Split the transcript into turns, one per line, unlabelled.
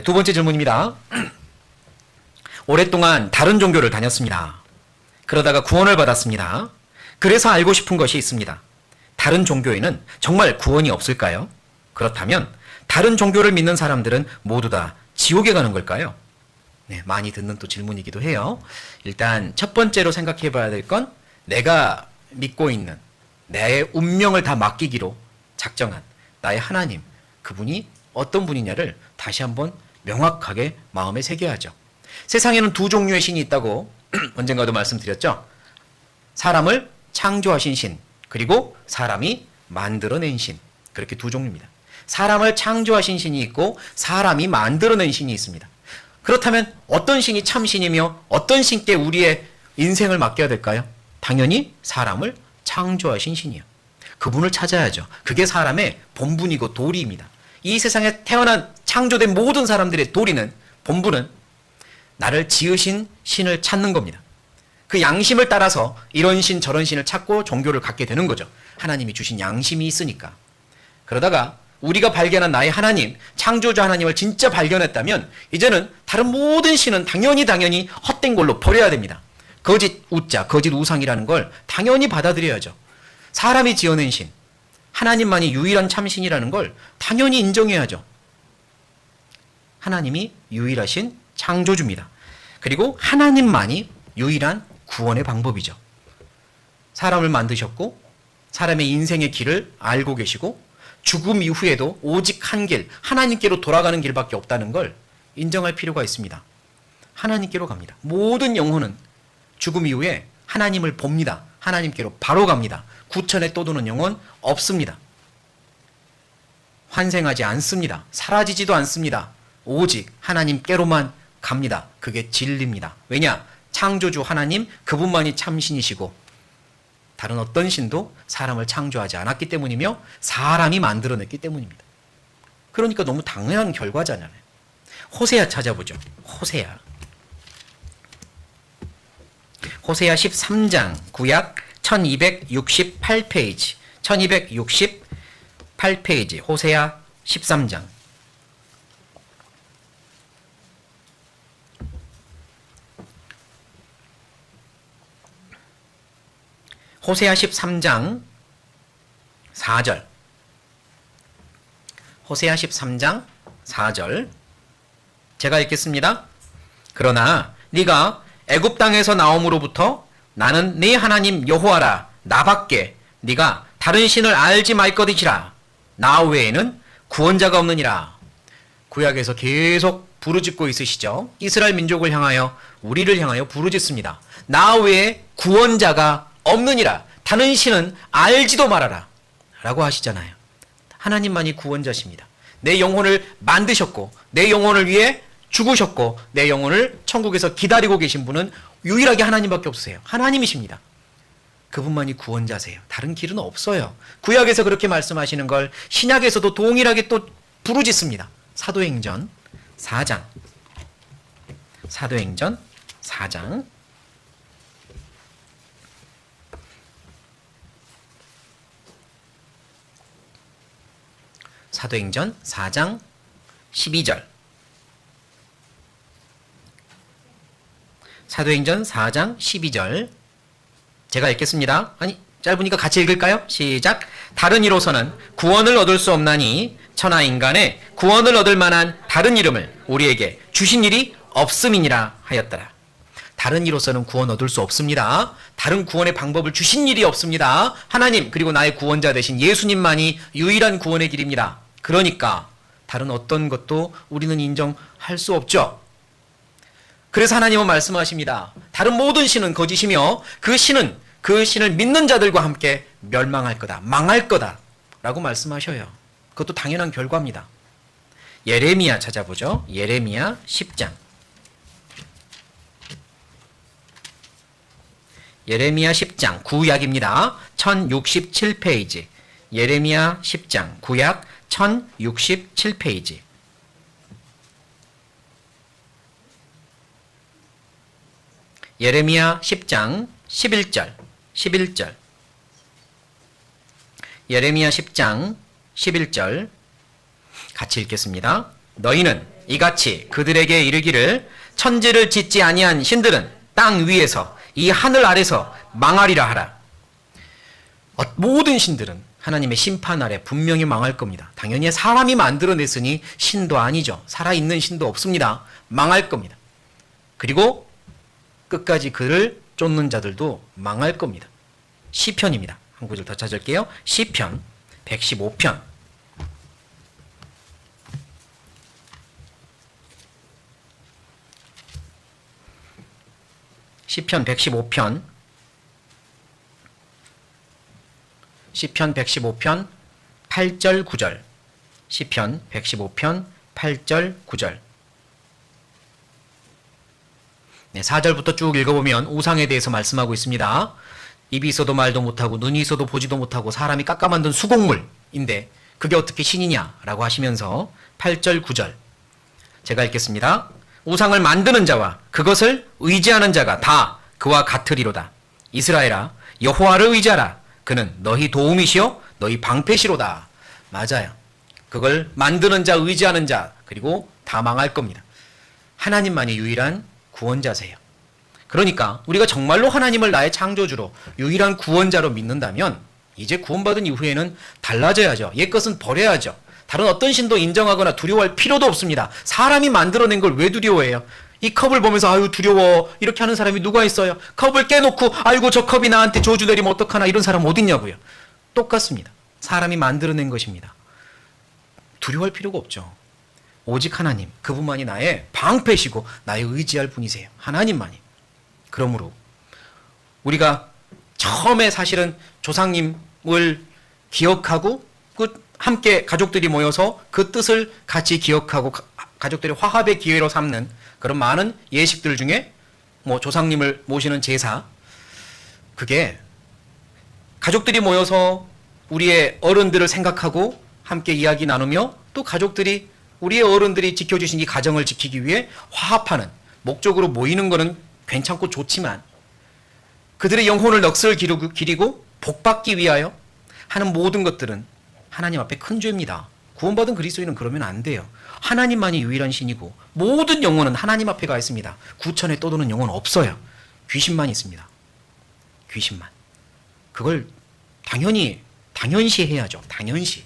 네, 두 번째 질문입니다. 오랫동안 다른 종교를 다녔습니다. 그러다가 구원을 받았습니다. 그래서 알고 싶은 것이 있습니다. 다른 종교에는 정말 구원이 없을까요? 그렇다면 다른 종교를 믿는 사람들은 모두 다 지옥에 가는 걸까요? 네, 많이 듣는 또 질문이기도 해요. 일단 첫 번째로 생각해 봐야 될 건 내가 믿고 있는 내 운명을 다 맡기기로 작정한 나의 하나님, 그분이 어떤 분이냐를 다시 한번 명확하게 마음에 새겨야죠. 세상에는 두 종류의 신이 있다고 언젠가도 말씀드렸죠. 사람을 창조하신 신, 그리고 사람이 만들어낸 신. 그렇게 두 종류입니다. 사람을 창조하신 신이 있고 사람이 만들어낸 신이 있습니다. 그렇다면 어떤 신이 참 신이며 어떤 신께 우리의 인생을 맡겨야 될까요? 당연히 사람을 창조하신 신이요. 그분을 찾아야죠. 그게 사람의 본분이고 도리입니다. 이 세상에 태어난 창조된 모든 사람들의 도리는 본분은 나를 지으신 신을 찾는 겁니다. 그 양심을 따라서 이런 신 저런 신을 찾고 종교를 갖게 되는 거죠. 하나님이 주신 양심이 있으니까. 그러다가 우리가 발견한 나의 하나님, 창조주 하나님을 진짜 발견했다면 이제는 다른 모든 신은 당연히 당연히 헛된 걸로 버려야 됩니다. 거짓 우자, 거짓 우상이라는 걸 당연히 받아들여야죠. 사람이 지어낸 신, 하나님만이 유일한 참신이라는 걸 당연히 인정해야죠. 하나님이 유일하신 창조주입니다. 그리고 하나님만이 유일한 구원의 방법이죠. 사람을 만드셨고 사람의 인생의 길을 알고 계시고 죽음 이후에도 오직 한 길, 하나님께로 돌아가는 길밖에 없다는 걸 인정할 필요가 있습니다. 하나님께로 갑니다. 모든 영혼은 죽음 이후에 하나님을 봅니다. 하나님께로 바로 갑니다. 구천에 떠도는 영혼 없습니다. 환생하지 않습니다. 사라지지도 않습니다. 오직 하나님께로만 갑니다. 그게 진리입니다. 왜냐? 창조주 하나님 그분만이 참신이시고 다른 어떤 신도 사람을 창조하지 않았기 때문이며 사람이 만들어냈기 때문입니다. 그러니까 너무 당연한 결과잖아요. 호세아 찾아보죠. 호세아. 호세아 13장 구약 1268페이지. 1268페이지. 호세아 13장. 호세아 13장 4절. 호세아 13장 4절. 제가 읽겠습니다. 그러나 네가 애굽 땅에서 나옴으로부터 나는 네 하나님 여호와라 나밖에 네가 다른 신을 알지 말 것이라 나 외에는 구원자가 없느니라. 구약에서 계속 부르짖고 있으시죠. 이스라엘 민족을 향하여 우리를 향하여 부르짖습니다. 나 외에 구원자가 없느니라. 다른 신은 알지도 말아라. 라고 하시잖아요. 하나님만이 구원자십니다. 내 영혼을 만드셨고, 내 영혼을 위해 죽으셨고, 내 영혼을 천국에서 기다리고 계신 분은 유일하게 하나님밖에 없으세요. 하나님이십니다. 그분만이 구원자세요. 다른 길은 없어요. 구약에서 그렇게 말씀하시는 걸 신약에서도 동일하게 또 부르짖습니다. 사도행전 4장. 사도행전 4장. 사도행전 4장 12절. 사도행전 4장 12절. 제가 읽겠습니다. 아니, 짧으니까 같이 읽을까요? 시작. 다른 이로서는 구원을 얻을 수 없나니 천하 인간의 구원을 얻을 만한 다른 이름을 우리에게 주신 일이 없음이니라 하였더라. 다른 이로서는 구원 얻을 수 없습니다. 다른 구원의 방법을 주신 일이 없습니다. 하나님 그리고 나의 구원자 되신 예수님만이 유일한 구원의 길입니다. 그러니까 다른 어떤 것도 우리는 인정할 수 없죠. 그래서 하나님은 말씀하십니다. 다른 모든 신은 거짓이며 그 신은 그 신을 믿는 자들과 함께 멸망할 거다. 망할 거다. 라고 말씀하셔요. 그것도 당연한 결과입니다. 예레미야 찾아보죠. 예레미야 10장. 예레미야 10장 구약입니다. 1067페이지. 예레미야 10장 구약 1067페이지. 예레미야 10장 11절. 11절. 예레미야 10장 11절. 같이 읽겠습니다. 너희는 이같이 그들에게 이르기를 천지를 짓지 아니한 신들은 땅 위에서 이 하늘 아래서 망하리라 하라. 어, 모든 신들은 하나님의 심판 아래 분명히 망할 겁니다. 당연히 사람이 만들어냈으니 신도 아니죠. 살아있는 신도 없습니다. 망할 겁니다. 그리고 끝까지 그를 쫓는 자들도 망할 겁니다. 시편입니다. 한 구절 더 찾을게요. 시편 115편. 시편 115편. 시편 115편 8절 9절. 시편 115편 8절 9절. 네, 4절부터 쭉 읽어보면 우상에 대해서 말씀하고 있습니다. 입이 있어도 말도 못하고 눈이 있어도 보지도 못하고 사람이 깎아 만든 수곡물인데 그게 어떻게 신이냐라고 하시면서 8절 9절 제가 읽겠습니다. 우상을 만드는 자와 그것을 의지하는 자가 다 그와 같으리로다. 이스라엘아 여호와를 의지하라. 그는 너희 도움이시요 너희 방패시로다. 맞아요. 그걸 만드는 자, 의지하는 자 그리고 다 망할 겁니다. 하나님만이 유일한 구원자세요. 그러니까 우리가 정말로 하나님을 나의 창조주로 유일한 구원자로 믿는다면 이제 구원받은 이후에는 달라져야죠. 옛 것은 버려야죠. 다른 어떤 신도 인정하거나 두려워할 필요도 없습니다. 사람이 만들어낸 걸 왜 두려워해요? 이 컵을 보면서 아유 두려워 이렇게 하는 사람이 누가 있어요? 컵을 깨놓고 아이고 저 컵이 나한테 저주 내리면 어떡하나 이런 사람 어딨냐고요. 똑같습니다. 사람이 만들어낸 것입니다. 두려워할 필요가 없죠. 오직 하나님, 그분만이 나의 방패시고 나의 의지할 분이세요. 하나님만이. 그러므로 우리가 처음에 사실은 조상님을 기억하고 그 함께 가족들이 모여서 그 뜻을 같이 기억하고 가- 가족들이 화합의 기회로 삼는 그런 많은 예식들 중에 뭐 조상님을 모시는 제사 그게 가족들이 모여서 우리의 어른들을 생각하고 함께 이야기 나누며 또 가족들이 우리의 어른들이 지켜주신 이 가정을 지키기 위해 화합하는 목적으로 모이는 것은 괜찮고 좋지만 그들의 영혼을 넋을 기리고 복받기 위하여 하는 모든 것들은 하나님 앞에 큰 죄입니다. 구원받은 그리스도인은 그러면 안 돼요. 하나님만이 유일한 신이고 모든 영혼은 하나님 앞에 가 있습니다. 구천에 떠도는 영혼은 없어요. 귀신만 있습니다. 귀신만. 그걸 당연히 당연시 해야죠. 당연시.